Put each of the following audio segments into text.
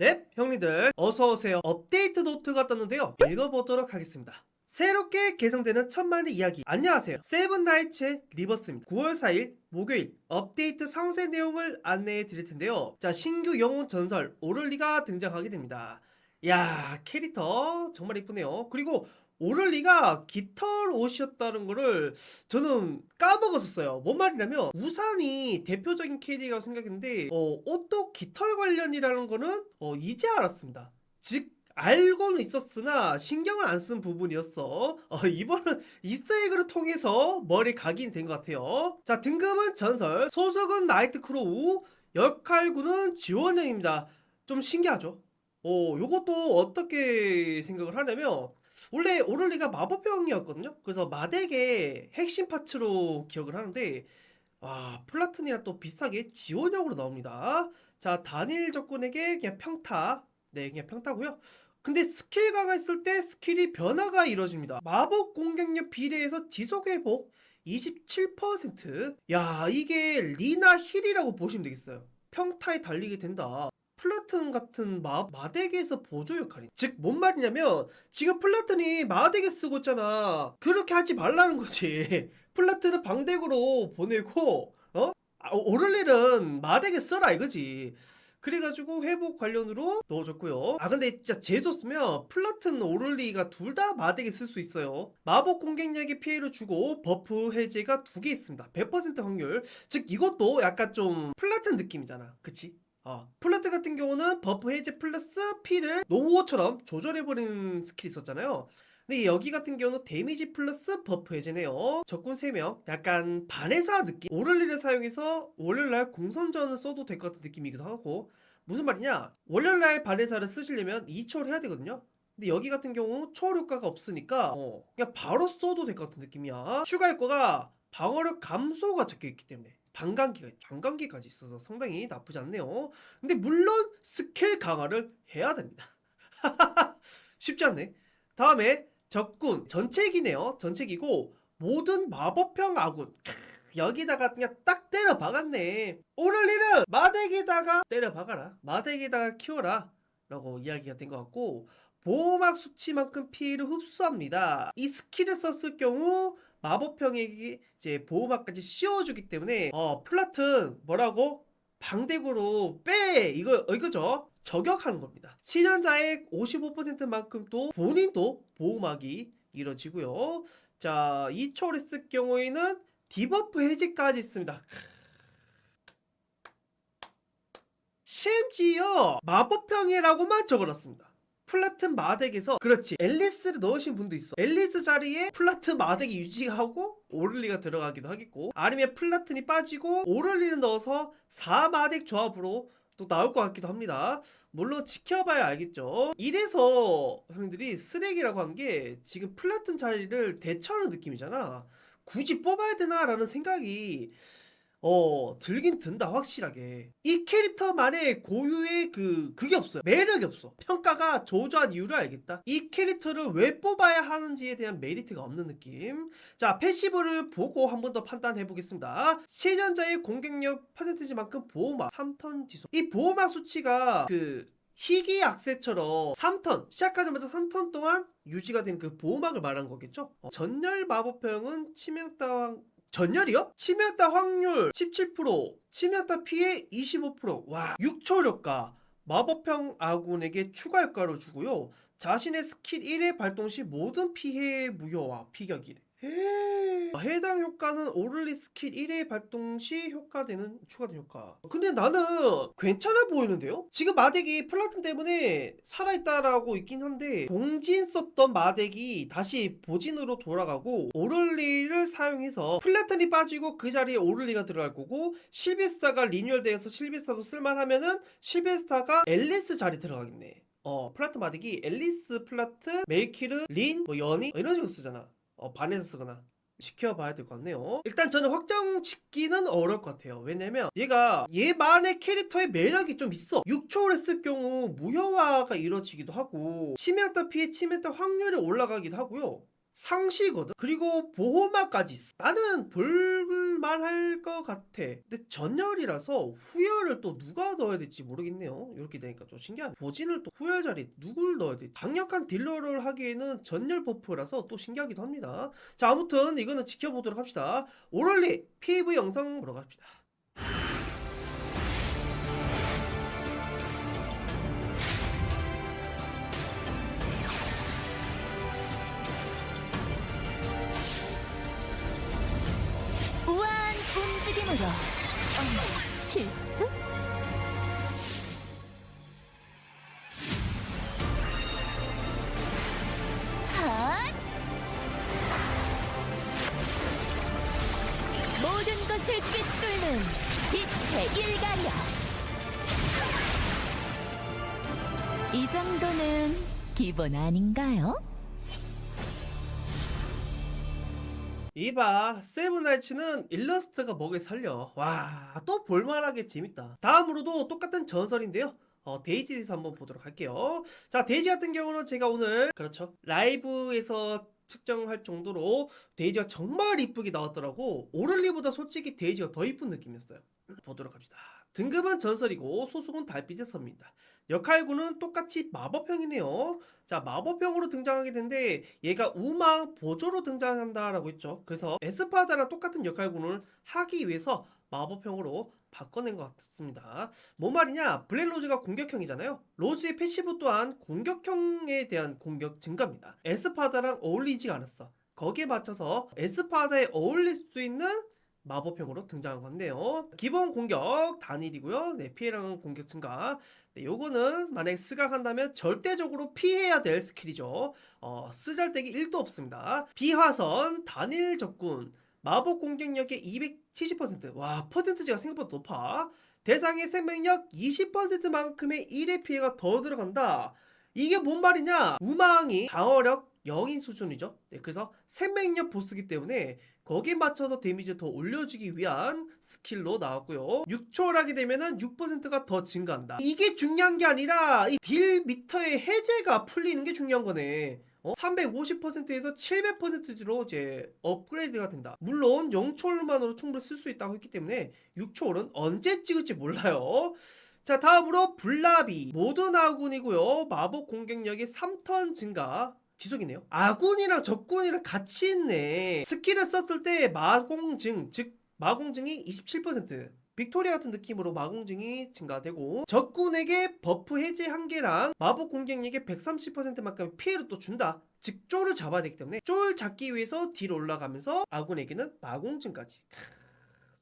네, 형님들 어서오세요. 업데이트 노트가 떴는데요. 읽어보도록 하겠습니다. 새롭게 개성되는 천만의 이야기. 안녕하세요. 세븐나이츠의 리버스입니다. 9월 4일 목요일 업데이트 상세 내용을 안내해 드릴 텐데요. 자, 신규 영웅 전설 오를리가 등장하게 됩니다. 야, 캐릭터 정말 이쁘네요. 그리고 오를리가 깃털 옷이었다는 거를 저는 까먹었었어요. 뭔 말이냐면 우산이 대표적인 캐릭이라고 생각했는데 어, 옷도 깃털 관련이라는 거는 어, 이제 알았습니다. 즉 알고는 있었으나 신경을 안 쓴 부분이었어. 어, 이번은 이스터에그를 통해서 머리 각인이 된 것 같아요. 자 등급은 전설, 소속은 나이트크로우, 역할군은 지원형입니다. 좀 신기하죠? 어, 요것도 어떻게 생각을 하냐면 원래 오를리가 마법병이었거든요. 그래서 마덱의 핵심 파츠로 기억을 하는데 아, 플라튼이랑 또 비슷하게 지원형으로 나옵니다. 자, 단일 적군에게 그냥 평타. 네, 그냥 평타고요. 근데 스킬 강화했을 때 스킬이 변화가 이루어집니다. 마법 공격력 비례해서 지속 회복 27%. 야, 이게 리나 힐이라고 보시면 되겠어요. 평타에 달리게 된다. 플라튼 같은 마, 마덱에서 보조 역할이. 즉, 뭔 말이냐면, 지금 플라튼이 마덱에 쓰고 있잖아. 그렇게 하지 말라는 거지. 플라튼은 방덱으로 보내고, 어? 아, 오를릴은 마덱에 써라 이거지. 그래가지고 회복 관련으로 넣어줬고요. 아 근데 진짜 재수 없으면 플라튼 오를리가 둘 다 마덱에 쓸 수 있어요. 마법 공격력에 피해를 주고 버프 해제가 두 개 있습니다. 100% 확률. 즉 이것도 약간 좀 플라튼 느낌이잖아. 그치? 어. 플라트 같은 경우는 버프 해제 플러스 피를 노후어처럼 조절해버리는 스킬이 있었잖아요. 근데 여기 같은 경우는 데미지 플러스 버프 해제네요. 적군 3명. 약간 반해사 느낌? 오를리를 사용해서 월요일날 공선전을 써도 될 것 같은 느낌이기도 하고. 무슨 말이냐? 월요일날 반해사를 쓰시려면 2초를 해야 되거든요. 근데 여기 같은 경우 초월 효과가 없으니까 어, 그냥 바로 써도 될 것 같은 느낌이야. 추가 효과가 방어력 감소가 적혀 있기 때문에 반감기가 장감기까지 있어서 상당히 나쁘지 않네요. 근데 물론 스킬 강화를 해야 됩니다. 쉽지 않네. 다음에 적군 전체기네요. 전체기고 모든 마법형 아군 크, 여기다가 그냥 딱 때려 박았네. 오를리는 마덱에다가 때려 박아라. 마덱에다가 키워라. 라고 이야기가 된 것 같고 보호막 수치만큼 피해를 흡수합니다. 이 스킬을 썼을 경우 마법형에게 이제 보호막까지 씌워주기 때문에 어 플라튼 뭐라고 방대구로 빼 이거 어, 이거죠 저격하는 겁니다. 신현자의 55%만큼 또 본인도 보호막이 이뤄지고요. 자, 이 초를 쓸 경우에는 디버프 해제까지 있습니다. 심지어 마법형이라고만 적어놨습니다. 플라튼 마덱에서 그렇지. 앨리스를 넣으신 분도 있어. 앨리스 자리에 플라튼 마덱이 유지하고 오를리가 들어가기도 하겠고 아니면 플라튼이 빠지고 오를리를 넣어서 4마덱 조합으로 또 나올 것 같기도 합니다. 물론 지켜봐야 알겠죠. 이래서 형님들이 쓰레기라고 한 게 지금 플라튼 자리를 대처하는 느낌이잖아. 굳이 뽑아야 되나 라는 생각이 어, 들긴 든다, 확실하게. 이 캐릭터만의 고유의 그, 그게 없어요. 매력이 없어. 평가가 저조한 이유를 알겠다. 이 캐릭터를 왜 뽑아야 하는지에 대한 메리트가 없는 느낌. 자, 패시브를 보고 한 번 더 판단해 보겠습니다. 시전자의 공격력 퍼센티지만큼 보호막 3턴 지속. 이 보호막 수치가 그, 희귀 악세처럼 3턴 시작하자마자 3턴 동안 유지가 된 그 보호막을 말하는 거겠죠? 어, 전열 마법형은 치명당 전열이요? 치명타 확률 17%, 치명타 피해 25%. 와, 6초 효과. 마법형 아군에게 추가 효과를 주고요. 자신의 스킬 1회 발동 시 모든 피해 무효와 피격 1회. 해당 효과는 오를리 스킬 1회 발동 시 효과되는 추가된 효과. 근데 나는 괜찮아 보이는데요? 지금 마덱이 플라튼 때문에 살아있다라고 있긴 한데 봉진 썼던 마덱이 다시 보진으로 돌아가고 오를리를 사용해서 플라튼이 빠지고 그 자리에 오를리가 들어갈 거고 실비스타가 리뉴얼되어서 실비스타도 쓸만하면은 실비스타가 앨리스 자리 들어가겠네. 어 플라트 마덱이 앨리스 플라트 메이키르 린뭐 연이 이런 식으로 쓰잖아. 어, 반에서 쓰거나 지켜봐야 될 것 같네요. 일단 저는 확정 짓기는 어려울 것 같아요. 왜냐면 얘가 얘만의 캐릭터의 매력이 좀 있어. 6초를 했을 경우 무효화가 이루어지기도 하고 치명타 피해 치명타 확률이 올라가기도 하고요. 상시거든. 그리고 보호막까지 있어. 나는 볼만할 것 같아. 근데 전열이라서 후열을 또 누가 넣어야 될지 모르겠네요. 이렇게 되니까 좀 신기하네. 보진을 또 후열 자리 누굴 넣어야 돼? 강력한 딜러를 하기에는 전열 버프라서 또 신기하기도 합니다. 자 아무튼 이거는 지켜보도록 합시다. 오럴리 PV 영상 보러 갑시다. 실수? 핫! 모든 것을 꿰뚫는 빛의 일가려 이 정도는 기본 아닌가요? 이봐 세븐나이츠는 일러스트가 먹에 살려. 와 또 볼만하게 재밌다. 다음으로도 똑같은 전설인데요. 어, 데이지에서 한번 보도록 할게요. 자 데이지 같은 경우는 제가 오늘 그렇죠 라이브에서 측정할 정도로 데이지가 정말 이쁘게 나왔더라고. 오를리보다 솔직히 데이지가 더 이쁜 느낌이었어요. 보도록 합시다. 등급은 전설이고 소속은 달빛의 섬입니다. 역할군은 똑같이 마법형이네요. 자 마법형으로 등장하게 되는데 얘가 우망 보조로 등장한다라고 했죠. 그래서 에스파다랑 똑같은 역할군을 하기 위해서 마법형으로 바꿔낸 것 같습니다 뭔 말이냐 블랙 로즈가 공격형이잖아요 로즈의 패시브 또한 공격형에 대한 공격 증가입니다 에스파다랑 어울리지 않았어 거기에 맞춰서 에스파다에 어울릴 수 있는 마법형으로 등장한 건데요. 기본 공격 단일이고요. 네, 피해량 공격 증가. 네, 요거는 만약에 스각한다면 절대적으로 피해야 될 스킬이죠. 어, 쓰잘데기 1도 없습니다. 비화선 단일 적군 마법 공격력의 270%. 와, 퍼센트지가 생각보다 높아. 대상의 생명력 20%만큼의 1의 피해가 더 들어간다. 이게 뭔 말이냐? 우망이 방어력 0인 수준이죠. 네, 그래서 생명력 보스기 때문에 거기에 맞춰서 데미지를 더 올려주기 위한 스킬로 나왔고요. 6초를 하게 되면은 6%가 더 증가한다. 이게 중요한 게 아니라 이 딜 미터의 해제가 풀리는 게 중요한 거네. 어? 350%에서 700%로 이제 업그레이드가 된다. 물론 0초만으로 충분히 쓸 수 있다고 했기 때문에 6초는 언제 찍을지 몰라요. 자 다음으로 블라비 모든 아군이고요 마법 공격력이 3턴 증가 지속이네요 아군이랑 적군이랑 같이 있네 스킬을 썼을 때 마공증 즉 마공증이 27% 빅토리아 같은 느낌으로 마공증이 증가되고 적군에게 버프 해제 한계랑 마법 공격력의 130%만큼 피해를 또 준다 즉 쫄을 잡아야 되기 때문에 쫄 잡기 위해서 딜 올라가면서 아군에게는 마공증까지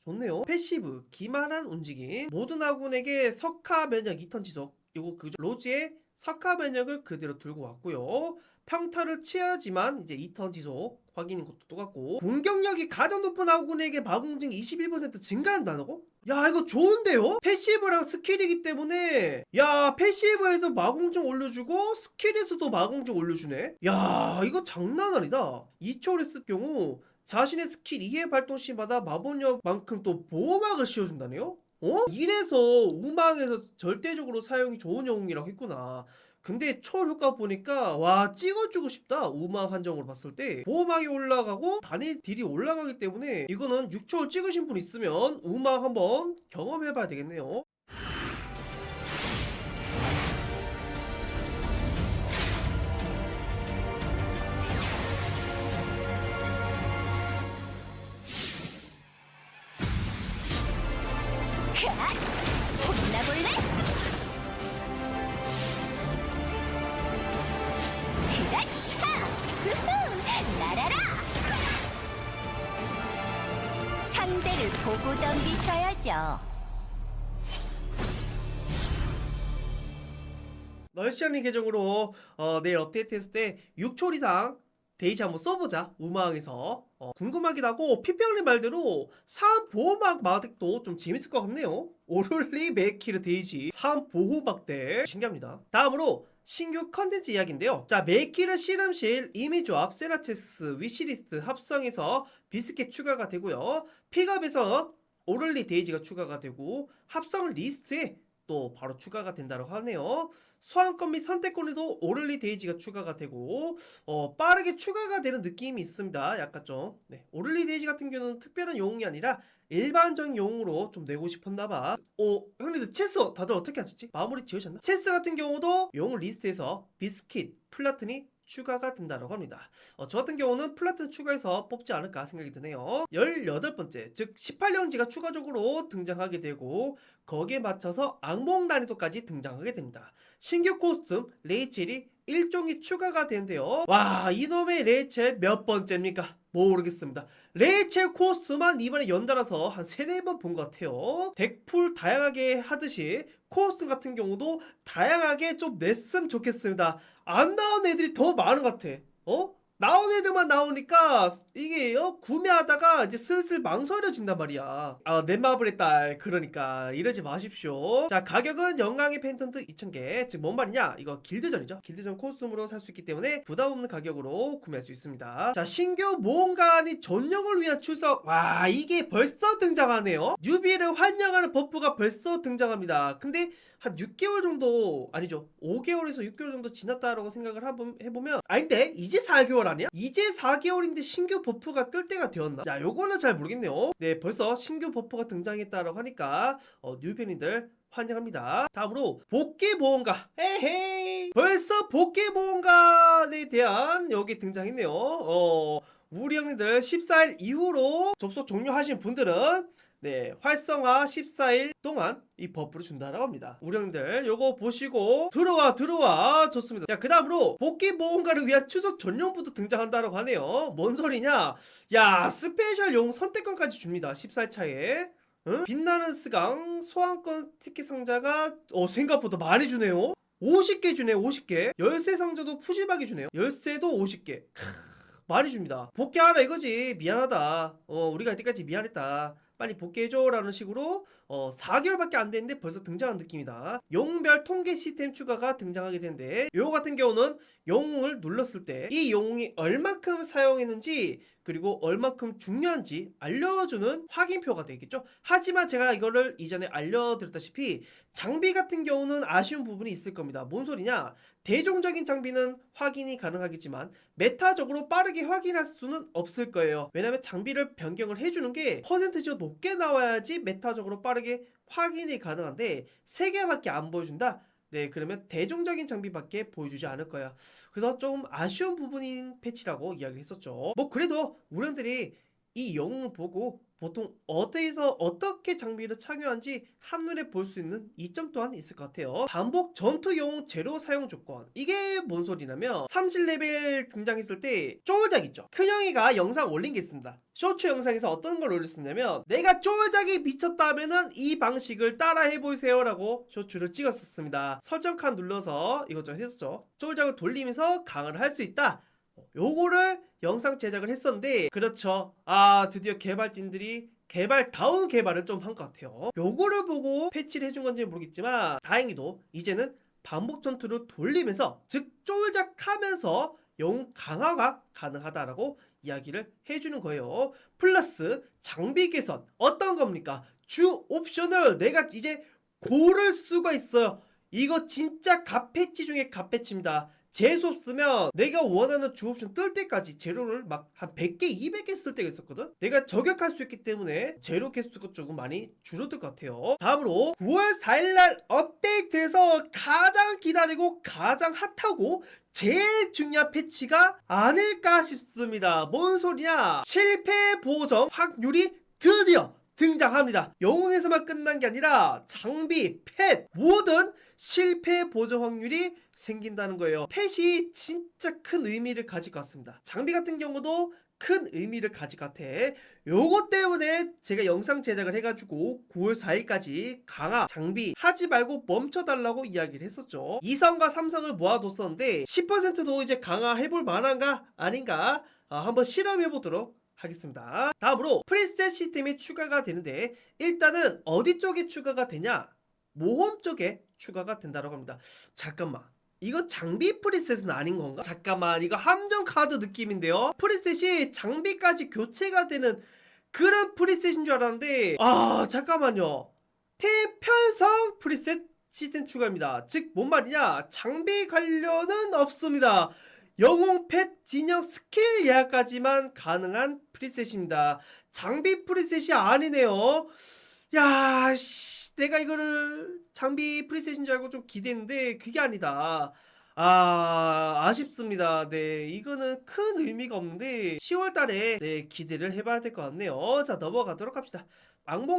좋네요. 패시브, 기만한 움직임. 모든 아군에게 석화 면역 2턴 지속. 이거 그 로즈의 석화 면역을 그대로 들고 왔고요. 평타를 취하지만 이제 2턴 지속 확인인 것도 똑같고 공격력이 가장 높은 아군에게 마공증 21% 증가한다고? 야 이거 좋은데요? 패시브랑 스킬이기 때문에 야 패시브에서 마공증 올려주고 스킬에서도 마공증 올려주네 야 이거 장난 아니다 2초를 쓸 경우 자신의 스킬 2회 발동 시마다 마법력만큼 또 보호막을 씌워준다네요? 어? 이래서 우망에서 절대적으로 사용이 좋은 영웅이라고 했구나. 근데 초월 효과 보니까 와 찍어주고 싶다. 우망 한정으로 봤을 때. 보호막이 올라가고 단일 딜이 올라가기 때문에 이거는 6초월 찍으신 분 있으면 우망 한번 경험해 봐야 되겠네요. 핫! 혼 덤비셔야죠. 널시언니 계정으로 어, 내일 업데이트 했을 때 6초 이상 데이지 한번 써보자 우마왕에서. 어, 궁금하기도 하고 피평님 말대로 사암 보호막 마덱도 좀 재밌을 것 같네요. 오롤리 메키르 데이지 사암 보호막 대. 신기합니다. 다음으로 신규 컨텐츠 이야기인데요. 자 메키르 실험실 이미조합 세라체스 위시리스트 합성해서 비스켓 추가가 되고요. 픽업에서 오럴리 데이지가 추가가 되고 합성 리스트에 또 바로 추가가 된다고 하네요. 소환권 및 선택권에도 오를리 데이지가 추가가 되고 어, 빠르게 추가가 되는 느낌이 있습니다. 약간 좀 네, 오를리 데이지 같은 경우는 특별한 영웅이 아니라 일반적인 용으로 좀 내고 싶었나봐. 어, 형님들 체스 다들 어떻게 하셨지? 마무리 지으셨나? 체스 같은 경우도 용 리스트에서 비스킷, 플라튼이 추가가 된다고 합니다. 어, 저 같은 경우는 플라튼 추가해서 뽑지 않을까 생각이 드네요. 18번째, 즉 18년지가 추가적으로 등장하게 되고 거기에 맞춰서 악몽 난이도까지 등장하게 됩니다. 신규 코스튬 레이첼이 일종이 추가가 되는데요. 와 이놈의 레이첼 몇 번째입니까? 모르겠습니다. 레이첼 코스만 이번에 연달아서 한 세네 번 본 것 같아요. 덱풀 다양하게 하듯이 코스튬 같은 경우도 다양하게 좀 냈으면 좋겠습니다. 안 나온 애들이 더 많은 것 같아. 어? 나온 애들만 나오니까 이게 어? 구매하다가 이제 슬슬 망설여진단 말이야. 아, 넷마블의 딸. 그러니까 이러지 마십시오. 자, 가격은 영광의 펜턴트 2,000개. 즉, 뭔 말이냐? 이거 길드전이죠. 길드전 코스튬으로 살 수 있기 때문에 부담 없는 가격으로 구매할 수 있습니다. 자, 신규 모험가니 전용을 위한 출석. 와, 이게 벌써 등장하네요. 뉴비를 환영하는 버프가 벌써 등장합니다. 근데 한 6개월 정도 아니죠. 5개월에서 6개월 정도 지났다라고 생각을 해보- 해보면 아닌데 이제 4개월 아니야? 이제 4개월인데 신규 버프가 뜰 때가 되었나? 야 요거는 잘 모르겠네요. 네 벌써 신규 버프가 등장했다라고 하니까 어, 뉴팬이들 환영합니다. 다음으로 복귀 보험가. 에헤이. 벌써 복귀 보험가에 대한 여기 등장했네요. 어, 우리 형님들 14일 이후로 접속 종료하신 분들은 네, 활성화 14일 동안 이 버프를 준다라고 합니다. 우리 형들 요거 보시고 들어와 들어와 좋습니다. 자, 그 다음으로 복귀 모험가를 위한 추석 전용부도 등장한다라고 하네요. 뭔 소리냐? 야, 스페셜 용 선택권까지 줍니다. 14일 차에. 응? 빛나는 스강 소환권 티켓 상자가 어 생각보다 많이 주네요. 50개 주네 50개 열쇠 상자도 푸짐하게 주네요 열쇠도 50개 크, 많이 줍니다 복귀하라 이거지 미안하다 어 우리가 이때까지 미안했다 빨리 복귀해줘 라는 식으로 어 4개월밖에 안 됐는데 벌써 등장한 느낌이다. 영웅별 통계 시스템 추가가 등장하게 되는데 요거 같은 경우는 영웅을 눌렀을 때 이 영웅이 얼만큼 사용했는지 그리고 얼만큼 중요한지 알려주는 확인표가 되겠죠 하지만 제가 이거를 이전에 알려드렸다시피 장비 같은 경우는 아쉬운 부분이 있을 겁니다 뭔 소리냐 대중적인 장비는 확인이 가능하겠지만 메타적으로 빠르게 확인할 수는 없을 거예요. 왜냐면 장비를 변경을 해주는 게 퍼센트지가 높게 나와야지 메타적으로 빠르게 확인이 가능한데 3개밖에 안 보여준다? 네, 그러면 대중적인 장비밖에 보여주지 않을 거야. 그래서 좀 아쉬운 부분인 패치라고 이야기를 했었죠. 뭐 그래도 우리들이 이 영웅을 보고 보통 어디서 어떻게 장비를 착용한지 한눈에 볼 수 있는 이점 또한 있을 것 같아요. 반복 전투 영웅 제로 사용 조건. 이게 뭔 소리냐면 30레벨 등장했을 때 쫄작 있죠. 큰형이가 영상 올린 게 있습니다. 쇼츠 영상에서 어떤 걸 올렸었냐면 내가 쫄작이 미쳤다 하면은 이 방식을 따라 해보세요 라고 쇼츠를 찍었었습니다. 설정 칸 눌러서 이것저것 했었죠. 쫄작을 돌리면서 강화를 할 수 있다. 요거를 영상 제작을 했었는데 그렇죠. 아 드디어 개발진들이 개발다운 개발을 좀 한 것 같아요. 요거를 보고 패치를 해준 건지 모르겠지만 다행히도 이제는 반복 전투를 돌리면서 즉 쫄작하면서 영웅 강화가 가능하다라고 이야기를 해주는 거예요. 플러스 장비 개선. 어떤 겁니까? 주 옵션을 내가 이제 고를 수가 있어요. 이거 진짜 갓패치 중에 갓패치입니다 재수 없으면 내가 원하는 주옵션 뜰 때까지 재료를 막 한 100개, 200개 쓸 때가 있었거든? 내가 저격할 수 있기 때문에 재료 개수가 조금 많이 줄어들 것 같아요. 다음으로 9월 4일날 업데이트에서 가장 기다리고 가장 핫하고 제일 중요한 패치가 아닐까 싶습니다. 뭔 소리냐? 실패 보정 확률이 드디어 등장합니다. 영웅에서만 끝난 게 아니라 장비, 펫, 모든 실패 보정 확률이 생긴다는 거예요. 펫이 진짜 큰 의미를 가질 것 같습니다. 장비 같은 경우도 큰 의미를 가질 것 같아. 요거 때문에 제가 영상 제작을 해가지고 9월 4일까지 강화 장비 하지 말고 멈춰달라고 이야기를 했었죠. 2성과 3성을 모아뒀었는데 10%도 이제 강화해볼 만한가 아닌가 아, 한번 실험해보도록 하겠습니다. 다음으로 프리셋 시스템이 추가가 되는데 일단은 어디 쪽에 추가가 되냐? 모험 쪽에 추가가 된다고 합니다. 잠깐만. 이거 장비 프리셋은 아닌 건가? 잠깐만 이거 함정 카드 느낌인데요. 프리셋이 장비까지 교체가 되는 그런 프리셋인 줄 알았는데 아 잠깐만요. 팀 편성 프리셋 시스템 추가입니다. 즉, 뭔 말이냐? 장비 관련은 없습니다. 영웅 펫 진영 스킬 예약까지만 가능한 프리셋입니다. 장비 프리셋이 아니네요. 야, 씨, 내가 이거를 장비 프리셋인 줄 알고 좀 기대했는데 그게 아니다. 아, 아쉽습니다. 네, 이거는 큰 의미가 없는데 10월 달에 네, 기대를 해봐야 될 것 같네요. 자, 넘어가도록 합시다.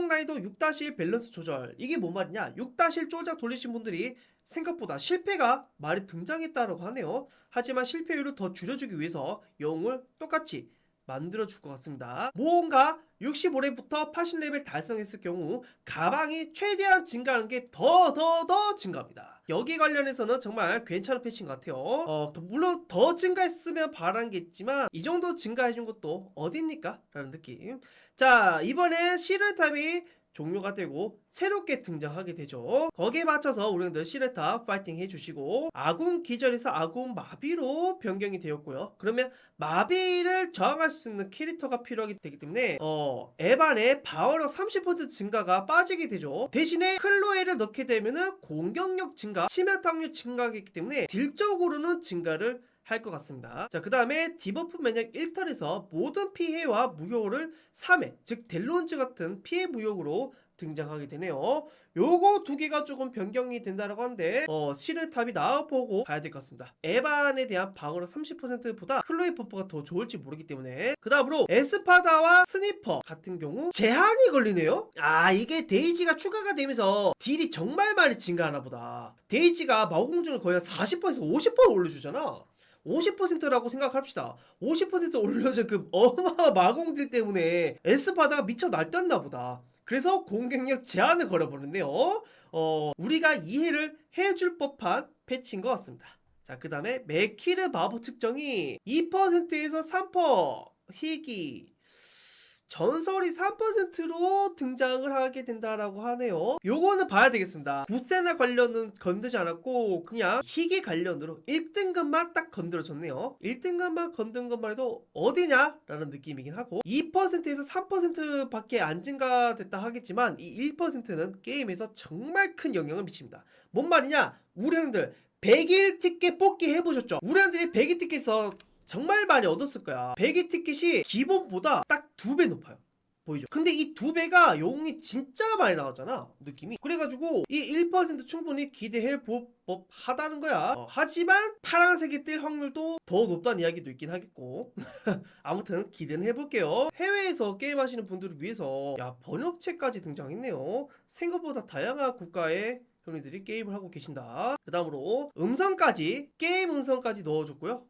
나이도 6-1 밸런스 조절. 이게 뭔 말이냐? 6-1 조작 돌리신 분들이 생각보다 실패가 많이 등장했다고 하네요. 하지만 실패율을 더 줄여주기 위해서 영웅을 똑같이 만들어 줄 것 같습니다. 모험가 65렙부터 80렙을 달성했을 경우 가방이 최대한 증가하는 게 더 더 더 증가합니다. 여기 관련해서는 정말 괜찮은 패치인 것 같아요. 어, 더- 물론 더 증가했으면 바란 게 있지만 이 정도 증가해준 것도 어딥니까? 라는 느낌. 자 이번엔 시르탑이 종료가 되고 새롭게 등장하게 되죠. 거기에 맞춰서 우리들 시르탑 파이팅 해주시고 아군 기절에서 아군 마비로 변경이 되었고요. 그러면 마비를 저항할 수 있는 캐릭터가 필요하기 때문에 어 에반의 방어력 30% 증가가 빠지게 되죠. 대신에 클로에를 넣게 되면은 공격력 증가, 치명타률 증가하기 때문에 딜적으로는 증가를 할 것 같습니다. 자, 그 다음에 디버프 면역 1턴에서 모든 피해와 무효를 3회, 즉 델론즈 같은 피해 무효로 등장하게 되네요. 요거 두 개가 조금 변경이 된다라고 하는데 어, 시르탑이 나와보고 봐야 될 것 같습니다. 에반에 대한 방어력 30%보다 클로이 퍼프가 더 좋을지 모르기 때문에 그 다음으로 에스파다와 스니퍼 같은 경우 제한이 걸리네요. 아 이게 데이지가 추가가 되면서 딜이 정말 많이 증가하나 보다. 데이지가 마공중을 거의 한 40%에서 50% 올려주잖아. 50%라고 생각합시다. 50% 올려준 그 어마 마공딜 때문에 에스파다가 미쳐 날뛰었나 보다. 그래서 공격력 제한을 걸어버렸네요. 어, 우리가 이해를 해줄 법한 패치인 것 같습니다. 자, 그 다음에 메키르 마법 측정이 2%에서 3% 희귀 전설이 3%로 등장을 하게 된다라고 하네요. 요거는 봐야 되겠습니다. 부세나 관련은 건드지 않았고 그냥 희귀 관련으로 1등급만 딱 건드려줬네요. 1등급만 건든 것만 해도 어디냐? 라는 느낌이긴 하고 2%에서 3%밖에 안 증가됐다 하겠지만 이 1%는 게임에서 정말 큰 영향을 미칩니다. 뭔 말이냐? 우리 형들 100일 티켓 뽑기 해보셨죠? 우리 형들이 100일 티켓에서 정말 많이 얻었을 거야. 100일 티켓이 기본보다 딱 두 배 높아요. 보이죠? 근데 이 두 배가 용이 진짜 많이 나왔잖아. 느낌이. 그래가지고 이 1% 충분히 기대해 볼 법하다는 거야. 어, 하지만 파란색이 뜰 확률도 더 높다는 이야기도 있긴 하겠고. 아무튼 기대는 해볼게요. 해외에서 게임하시는 분들을 위해서 야 번역체까지 등장했네요. 생각보다 다양한 국가의 형님들이 게임을 하고 계신다. 그 다음으로 음성까지 게임 음성까지 넣어줬고요.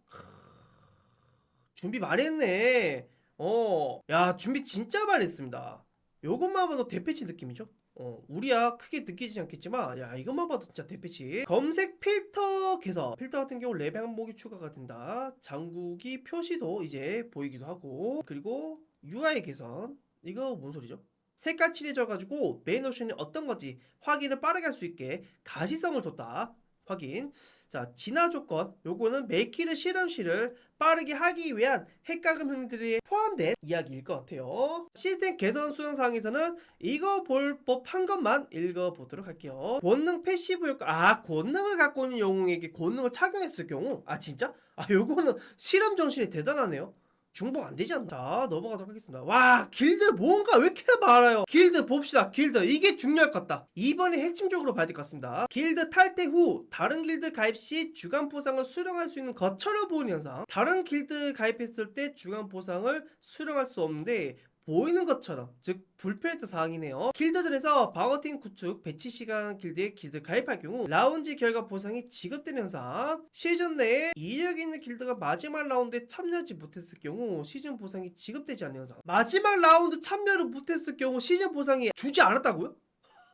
준비 많이 했네. 어, 야, 준비 진짜 많이 했습니다. 요것만 봐도 대패치 느낌이죠? 어, 우리야 크게 느끼지 않겠지만, 야, 이것만 봐도 진짜 대패치. 검색 필터 개선. 필터 같은 경우 레벨 항목이 추가가 된다. 장국이 표시도 이제 보이기도 하고, 그리고 UI 개선. 이거 뭔 소리죠? 색깔 칠해져 가지고 메인 옵션이 어떤 건지 확인을 빠르게 할 수 있게 가시성을 줬다. 확인. 자, 진화 조건. 요거는 메이키르 실험실을 빠르게 하기 위한 핵가금 형들이 포함된 이야기일 것 같아요. 시스템 개선 수정사항에서는 이거 볼 법한 것만 읽어보도록 할게요. 권능 패시브 효과. 아, 권능을 갖고 있는 영웅에게 권능을 착용했을 경우. 아, 진짜? 아, 요거는 실험 정신이 대단하네요. 중복 안 되지 않나? 자, 넘어가도록 하겠습니다. 와, 길드 뭔가 왜 이렇게 많아요? 길드 봅시다. 길드. 이게 중요할 것 같다. 이번에 핵심적으로 봐야 될 것 같습니다. 길드 탈퇴 후 다른 길드 가입 시 주간 보상을 수령할 수 있는 것처럼 보이는 현상. 다른 길드 가입했을 때 주간 보상을 수령할 수 없는데 보이는 것처럼 즉 불편했던 사항이네요. 길드전에서 방어팀 구축 배치 시간 길드에 길드 가입할 경우 라운지 결과 보상이 지급되는 현상 시즌 내에 이력 있는 길드가 마지막 라운드에 참여하지 못했을 경우 시즌 보상이 지급되지 않는 현상 마지막 라운드 참여를 못했을 경우 시즌 보상이 주지 않았다고요?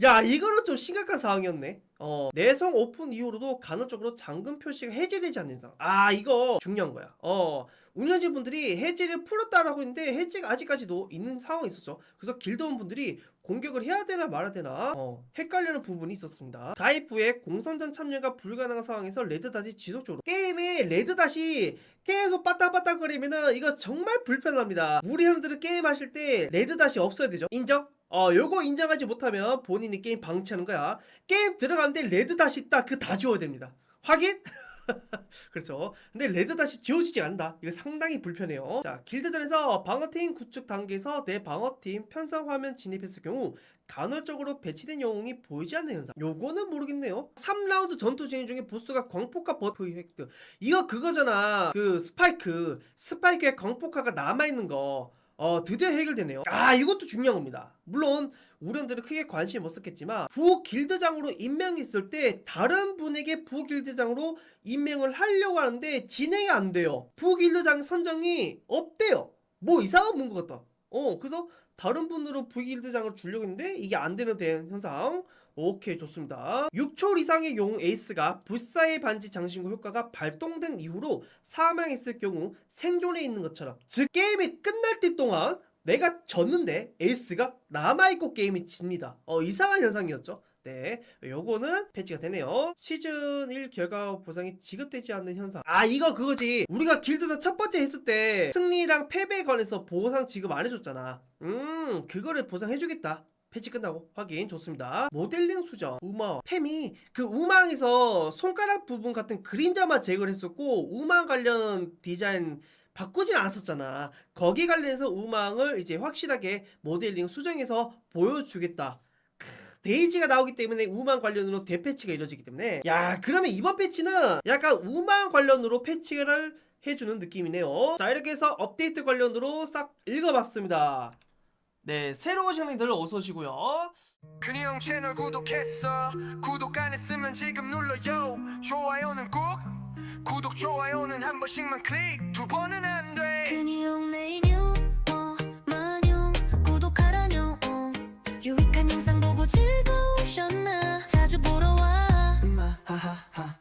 야 이거는 좀 심각한 상황이었네. 어 내성 오픈 이후로도 간헐적으로 잠금 표시가 해제되지 않는 상황 아 이거 중요한 거야. 어 운영진 분들이 해제를 풀었다라고 했는데 해제가 아직까지도 있는 상황이 있었죠 그래서 길드원 분들이 공격을 해야 되나 말아야 되나 어, 헷갈리는 부분이 있었습니다 후에 공선전 참여가 불가능한 상황에서 레드닷이 지속적으로 게임에 레드닷이 계속 빠딱빠딱거리면은 이거 정말 불편합니다 우리 형들은 게임하실 때 레드닷이 없어야 되죠 인정? 어, 요거 인정하지 못하면 본인이 게임 방치하는 거야. 게임 들어가면 지워가는데 레드 다시 있다 그 다 지워야 됩니다 확인? 그렇죠. 근데 레드 다시 지워지지 않는다. 이거 상당히 불편해요. 자, 길드전에서 방어팀 구축 단계에서 내 방어팀 편성 화면 진입했을 경우 간헐적으로 배치된 영웅이 보이지 않는 현상. 요거는 모르겠네요. 3라운드 전투 진행 중에 보스가 광폭화 버프 획득. 이거 그거잖아. 그 스파이크. 스파이크에 광폭화가 남아있는 거. 어, 드디어 해결되네요. 아, 이것도 중요한 겁니다. 물론, 우련들은 크게 관심이 못 썼겠지만, 부호 길드장으로 임명했을 때, 다른 분에게 부호 길드장으로 임명을 하려고 하는데, 진행이 안 돼요. 부호 길드장 선정이 없대요. 뭐 이상한 문구 같다. 어, 그래서 다른 분으로 부호 길드장을 주려고 했는데, 이게 안 되는 대- 현상. 오케이 좋습니다 6초 이상의 영웅 에이스가 불사의 반지 장신구 효과가 발동된 이후로 사망했을 경우 생존해 있는 것처럼 즉 게임이 끝날 때 동안 내가 졌는데 에이스가 남아있고 게임이 집니다 어 이상한 현상이었죠 네, 요거는 패치가 되네요. 시즌 1 결과 보상이 지급되지 않는 현상. 아, 이거 그거지. 우리가 길드전 첫 번째 했을 때 승리랑 패배에 관해서 보상 지급 안 해줬잖아. 음, 그거를 보상해주겠다. 패치 끝나고 확인 좋습니다. 모델링 수정, 우마, 팸이 그 우망에서 손가락 부분 같은 그림자만 제거를 했었고 우망 관련 디자인 바꾸진 않았었잖아. 거기 관련해서 우망을 이제 확실하게 모델링 수정해서 보여주겠다. 크, 데이지가 나오기 때문에 우망 관련으로 대패치가 이루어지기 때문에 야 그러면 이번 패치는 약간 우망 관련으로 패치를 해주는 느낌이네요. 자 이렇게 해서 업데이트 관련으로 싹 읽어봤습니다. 네 새로 오신 분들 어서 오시고요. 근이 형 채널 구독했어? 구독 안 했으면 지금 눌러요. 좋아요는 꾹 구독 좋아요는 한 번씩만 클릭. 두 번은 안돼. 근이용 내용 어 마뇽. 구독하라뇨. 유익한 영상 보고 즐거우셨나? 자주 보러 와. 하하하.